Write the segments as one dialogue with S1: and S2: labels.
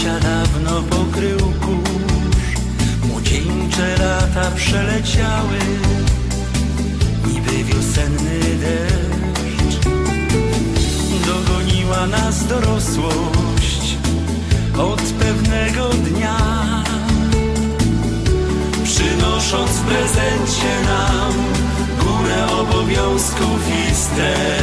S1: życia dawno pokrył kurz. Młodzieńcze lata przeleciały Niby wiosenny deszcz. Dogoniła nas dorosłość Od pewnego dnia. Przynosząc w prezencie nam Górę obowiązków i ster.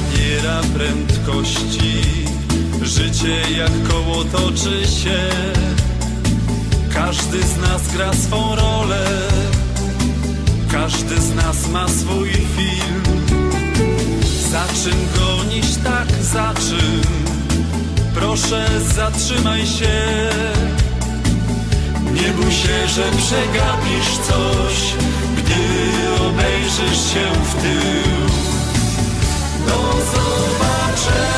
S1: Nabiera prędkości, życie jak koło toczy się. Każdy z nas gra swą rolę, każdy z nas ma swój film. Za czym gonić tak, za czym? Proszę zatrzymaj się. Nie bój się, że przegapisz coś, Sir.